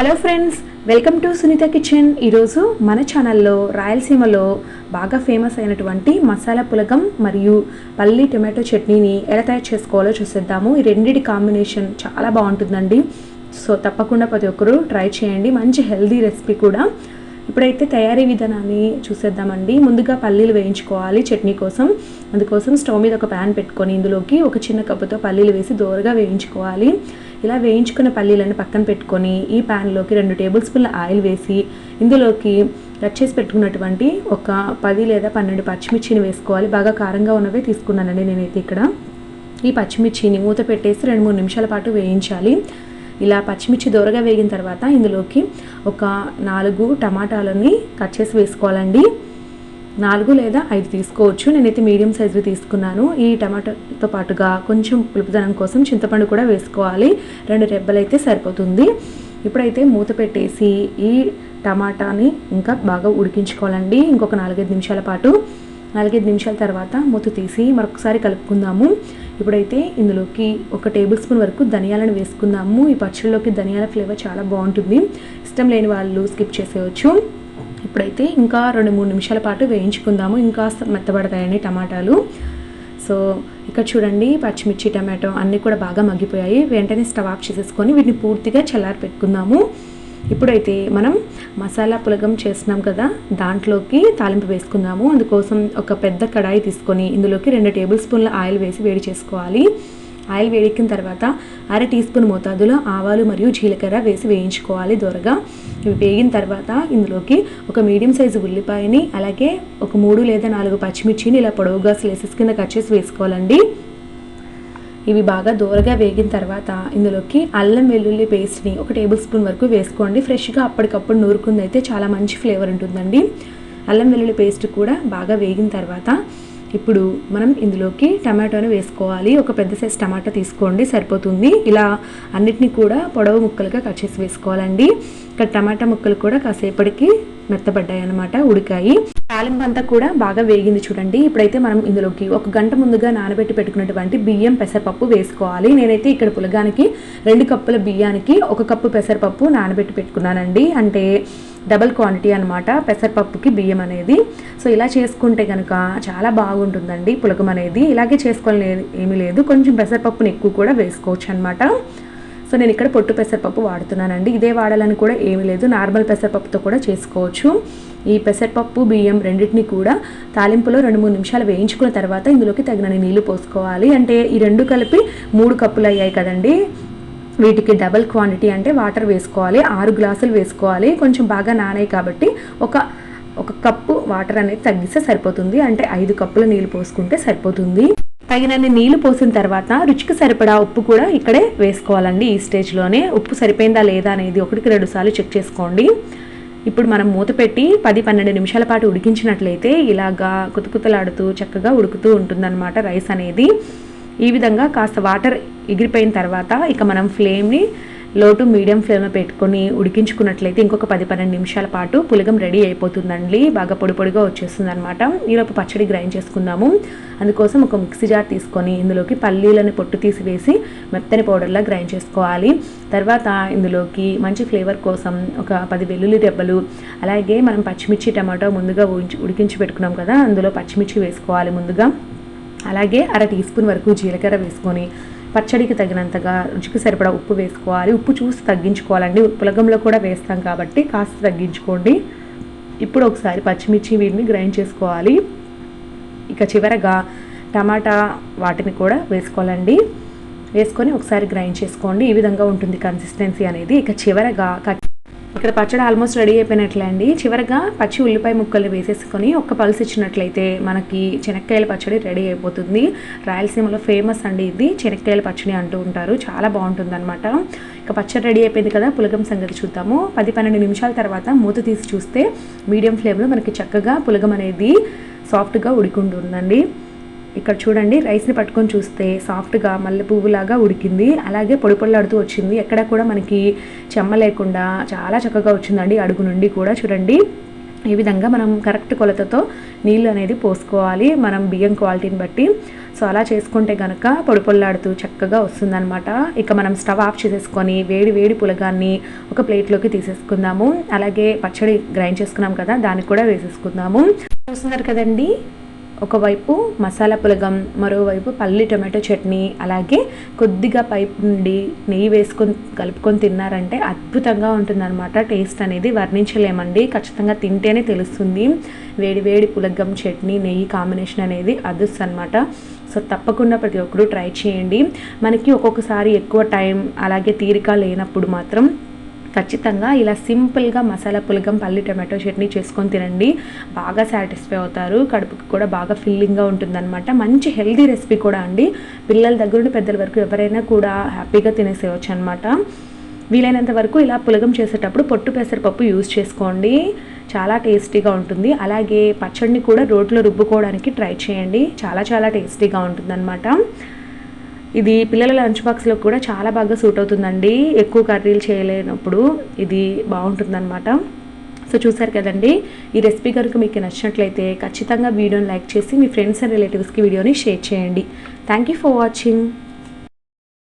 Hello friends welcome to Sunitha kitchen ఈరోజు మన ఛానల్లో రాయలసీమలో బాగా ఫేమస్ అయినటువంటి మసాలా పులగం మరియు పల్లి టొమాటో చట్నీని ఎలా తయారు చేసుకోవాలో చూసేద్దాము. ఈ రెండింటి కాంబినేషన్ చాలా బాగుంటుందండి. సో తప్పకుండా ప్రతి ఒక్కరూ ట్రై చేయండి. మంచి హెల్దీ రెసిపీ కూడా. ఇప్పుడైతే తయారీ విధానాన్ని చూసేద్దామండి. ముందుగా పల్లీలు వేయించుకోవాలి చట్నీ కోసం. అందుకోసం స్టవ్ మీద ఒక ప్యాన్ పెట్టుకొని ఇందులోకి ఒక చిన్న కప్పుతో పల్లీలు వేసి దోరగా వేయించుకోవాలి. ఇలా వేయించుకున్న పల్లీలను పక్కన పెట్టుకొని ఈ ప్యాన్లోకి రెండు టేబుల్ స్పూన్ల ఆయిల్ వేసి ఇందులోకి కట్ చేసి పెట్టుకున్నటువంటి ఒక పది లేదా పన్నెండు పచ్చిమిర్చిని వేసుకోవాలి. బాగా కారంగా ఉన్నవే తీసుకున్నానండి నేనైతే ఇక్కడ. ఈ పచ్చిమిర్చిని మూత పెట్టేసి రెండు మూడు నిమిషాల పాటు వేయించాలి. ఇలా పచ్చిమిర్చి దూరగా వేగిన తర్వాత ఇందులోకి ఒక నాలుగు టమాటాలని కట్ చేసి వేసుకోవాలండి. నాలుగు లేదా ఐదు తీసుకోవచ్చు. నేనైతే మీడియం సైజు తీసుకున్నాను. ఈ టమాటాతో పాటుగా కొంచెం పులుపుదనం కోసం చింతపండు కూడా వేసుకోవాలి. రెండు రెబ్బలైతే సరిపోతుంది. ఇప్పుడైతే మూత పెట్టేసి ఈ టమాటాని ఇంకా బాగా ఉడికించుకోవాలండి. ఇంకొక నాలుగైదు నిమిషాల పాటు నాలుగైదు నిమిషాల తర్వాత మూత తీసి మరొకసారి కలుపుకుందాము. ఇప్పుడైతే ఇందులోకి ఒక టేబుల్ స్పూన్ వరకు ధనియాలను వేసుకుందాము. ఈ పచ్చళ్ళలోకి ధనియాల ఫ్లేవర్ చాలా బాగుంటుంది. ఇష్టం లేని వాళ్ళు స్కిప్ చేసేయచ్చు. ఇప్పుడైతే ఇంకా రెండు మూడు నిమిషాల పాటు వేయించుకుందాము. ఇంకా మెత్తబడతాయండి టమాటాలు. సో ఇక్కడ చూడండి పచ్చిమిర్చి టమాటో అన్నీ కూడా బాగా మగ్గిపోయాయి. వెంటనే స్టవ్ ఆఫ్ చేసేసుకొని వీటిని పూర్తిగా చల్లారి పెట్టుకుందాము ఇప్పుడైతే మనం మసాలా పులగం చేస్తున్నాం కదా దాంట్లోకి తాలింపు వేసుకుందాము. అందుకోసం ఒక పెద్ద కడాయి తీసుకొని ఇందులోకి రెండు టేబుల్ స్పూన్ల ఆయిల్ వేసి వేడి చేసుకోవాలి. ఆయిల్ వేడెక్కిన తర్వాత అర టీ స్పూన్ మోతాదులో ఆవాలు మరియు జీలకర్ర వేసి వేయించుకోవాలి దొరగా. ఇవి వేగిన తర్వాత ఇందులోకి ఒక మీడియం సైజు ఉల్లిపాయని అలాగే ఒక మూడు లేదా నాలుగు పచ్చిమిర్చిని ఇలా పొడవుగా స్లైసెస్ కింద కట్ చేసి వేసుకోవాలండి. ఇవి బాగా దూరగా వేగిన తర్వాత ఇందులోకి అల్లం వెల్లుల్లి పేస్ట్ని ఒక టేబుల్ స్పూన్ వరకు వేసుకోండి. ఫ్రెష్గా అప్పటికప్పుడు నూరుకుంది అయితే చాలా మంచి ఫ్లేవర్ ఉంటుందండి. అల్లం వెల్లుల్లి పేస్ట్ కూడా బాగా వేగిన తర్వాత ఇప్పుడు మనం ఇందులోకి టమాటోని వేసుకోవాలి. ఒక పెద్ద సైజ్ టమాటా తీసుకోండి సరిపోతుంది. ఇలా అన్నిటినీ కూడా పొడవు ముక్కలుగా కట్ చేసి వేసుకోవాలండి. ఇక్కడ టమాటా ముక్కలు కూడా కాసేపటికి మెత్తబడ్డాయి అనమాట ఉడికాయి. తాలింపు అంతా కూడా బాగా వేగింది చూడండి. ఇప్పుడైతే మనం ఇందులోకి ఒక గంట ముందుగా నానబెట్టి పెట్టుకున్నటువంటి బియ్యం పెసరపప్పు వేసుకోవాలి. నేనైతే ఇక్కడ పులగానికి రెండు కప్పుల బియ్యానికి ఒక కప్పు పెసరపప్పు నానబెట్టి పెట్టుకున్నానండి. అంటే డబల్ క్వాంటిటీ అనమాట పెసరపప్పుకి బియ్యం అనేది. సో ఇలా చేసుకుంటే కనుక చాలా బాగుంటుందండి పులకం అనేది. ఇలాగే చేసుకోవాలి ఏమీ లేదు. కొంచెం పెసరపప్పుని ఎక్కువ కూడా వేసుకోవచ్చు అనమాట సో నేను ఇక్కడ పొట్టు పెసరపప్పు వాడుతున్నానండి. ఇదే వాడాలని కూడా ఏమీ లేదు. నార్మల్ పెసరపప్పుతో కూడా చేసుకోవచ్చు. ఈ పెసరపప్పు బియ్యం రెండింటిని కూడా తాలింపులో రెండు మూడు నిమిషాలు వేయించుకున్న తర్వాత ఇందులోకి తగినన్ని నీళ్ళు పోసుకోవాలి. అంటే ఈ రెండు కలిపి మూడు కప్పులు అయ్యాయి కదండి. వీటికి డబల్ క్వాంటిటీ అంటే వాటర్ వేసుకోవాలి. ఆరు గ్లాసులు వేసుకోవాలి. కొంచెం బాగా నానాయి కాబట్టి ఒక ఒక కప్పు వాటర్ అనేది తగ్గిస్తే సరిపోతుంది. అంటే ఐదు కప్పుల నీళ్ళు పోసుకుంటే సరిపోతుంది. తగినన్ని నీళ్ళు పోసిన తర్వాత రుచికి సరిపడా ఉప్పు కూడా ఇక్కడే వేసుకోవాలండి ఈ స్టేజ్లోనే. ఉప్పు సరిపోయిందా లేదా అనేది ఒకటికి రెండు సార్లు చెక్ చేసుకోండి. ఇప్పుడు మనం మూత పెట్టి పది పన్నెండు నిమిషాల పాటు ఉడికించినట్లయితే ఇలాగా కుతకుతలాడుతూ చక్కగా ఉడుకుతూ ఉంటుందన్నమాట రైస్ అనేది. ఈ విధంగా కాస్త వాటర్ ఎగిరిపోయిన తర్వాత ఇక మనం ఫ్లేమ్ని లోటు మీడియం ఫ్లేమ్లో పెట్టుకొని ఉడికించుకున్నట్లయితే ఇంకొక పది పన్నెండు నిమిషాల పాటు పులగం రెడీ అయిపోతుందండి. బాగా పొడి పొడిగా వచ్చేస్తుంది అనమాట ఈలోపు పచ్చడి గ్రైండ్ చేసుకుందాము. అందుకోసం ఒక మిక్సీ జార్ తీసుకొని ఇందులోకి పల్లీలను పొట్టు తీసి వేసి మెత్తని పౌడర్లా గ్రైండ్ చేసుకోవాలి. తర్వాత ఇందులోకి మంచి ఫ్లేవర్ కోసం ఒక పది వెల్లుల్లి దెబ్బలు అలాగే మనం పచ్చిమిర్చి టమాటో ముందుగా ఉడికించి పెట్టుకున్నాం కదా అందులో పచ్చిమిర్చి వేసుకోవాలి ముందుగా. అలాగే అర టీ స్పూన్ వరకు జీలకర్ర వేసుకొని పచ్చడికి తగినంతగా రుచికి సరిపడా ఉప్పు వేసుకోవాలి. ఉప్పు చూసి తగ్గించుకోవాలండి. పులగంలో కూడా వేస్తాం కాబట్టి కాస్త తగ్గించుకోండి. ఇప్పుడు ఒకసారి పచ్చిమిర్చి వీటిని గ్రైండ్ చేసుకోవాలి. ఇక చివరగా టమాటా వాటిని కూడా వేసుకోవాలండి. వేసుకొని ఒకసారి గ్రైండ్ చేసుకోండి. ఈ విధంగా ఉంటుంది కన్సిస్టెన్సీ అనేది. ఇక చివరగా ఇక్కడ పచ్చడి ఆల్మోస్ట్ రెడీ అయిపోయినట్లే అండి. చివరగా పచ్చి ఉల్లిపాయ ముక్కలు వేసేసుకొని ఒక్క పల్స్ ఇచ్చినట్లయితే మనకి చెనక్కాయల పచ్చడి రెడీ అయిపోతుంది. రాయలసీమలో ఫేమస్ అండి ఇది. చెనక్కాయల పచ్చడి అంటూ ఉంటారు. చాలా బాగుంటుంది అనమాట ఇక పచ్చడి రెడీ అయిపోయింది కదా పులగం సంగతి చూద్దాము. పది పన్నెండు నిమిషాల తర్వాత మూత తీసి చూస్తే మీడియం ఫ్లేమ్లో మనకి చక్కగా పులగం అనేది సాఫ్ట్గా ఉడికుంటుందండి ఇక్కడ చూడండి రైస్ని పట్టుకొని చూస్తే సాఫ్ట్గా మల్లె పువ్వులాగా ఉడికింది. అలాగే పొడి పొడిలాడుతూ వచ్చింది. ఎక్కడ కూడా మనకి చెమ్మ లేకుండా చాలా చక్కగా వచ్చిందండి అడుగు నుండి కూడా చూడండి. ఈ విధంగా మనం కరెక్ట్ కొలతతో నీళ్ళు అనేది పోసుకోవాలి మనం బియ్యం క్వాలిటీని బట్టి. సో అలా చేసుకుంటే కనుక పొడి పొల్లాడుతూ చక్కగా వస్తుందన్నమాట. ఇక మనం స్టవ్ ఆఫ్ చేసేసుకొని వేడి వేడి పులగాన్ని ఒక ప్లేట్లోకి తీసేసుకుందాము. అలాగే పచ్చడి గ్రైండ్ చేసుకున్నాం కదా దానికి కూడా వేసేసుకుందాము. చూస్తున్నారు కదండి? ఒకవైపు మసాలా పులగం మరోవైపు పల్లి టొమాటో చట్నీ అలాగే కొద్దిగా పైపు నుండి నెయ్యి వేసుకొని కలుపుకొని తిన్నారంటే అద్భుతంగా ఉంటుందన్నమాట. టేస్ట్ అనేది వర్ణించలేమండి. ఖచ్చితంగా తింటేనే తెలుస్తుంది. వేడి వేడి పులగం చట్నీ నెయ్యి కాంబినేషన్ అనేది అదుస్ అనమాట సో తప్పకుండా ప్రతి ఒక్కరూ ట్రై చేయండి. మనకి ఒక్కొక్కసారి ఎక్కువ టైం అలాగే తీరిక లేనప్పుడు మాత్రం ఖచ్చితంగా ఇలా సింపుల్గా మసాలా పులగం పల్లి టమాటో చట్నీ చేసుకొని తినండి. బాగా సాటిస్ఫై అవుతారు. కడుపుకి కూడా బాగా ఫిల్లింగ్గా ఉంటుందన్నమాట. మంచి హెల్దీ రెసిపీ కూడా అండి. పిల్లల దగ్గర నుండి పెద్దల వరకు ఎవరైనా కూడా హ్యాపీగా తినేసేయచ్చు అనమాట వీలైనంత వరకు ఇలా పులగం చేసేటప్పుడు పొట్టు పెసరపప్పు యూజ్ చేసుకోండి. చాలా టేస్టీగా ఉంటుంది. అలాగే పచ్చడిని కూడా రోట్లో రుబ్బుకోవడానికి ట్రై చేయండి. చాలా చాలా టేస్టీగా ఉంటుందన్నమాట. ఇది పిల్లల లంచ్ బాక్స్లో కూడా చాలా బాగా సూట్ అవుతుందండి. ఎక్కువ కర్రీలు చేయలేనప్పుడు ఇది బాగుంటుందన్నమాట. సో చూసారు కదండి ఈ రెసిపీ కనుక మీకు నచ్చినట్లయితే ఖచ్చితంగా వీడియోని లైక్ చేసి మీ ఫ్రెండ్స్ అండ్ రిలేటివ్స్కి వీడియోని షేర్ చేయండి. Thank you for watching.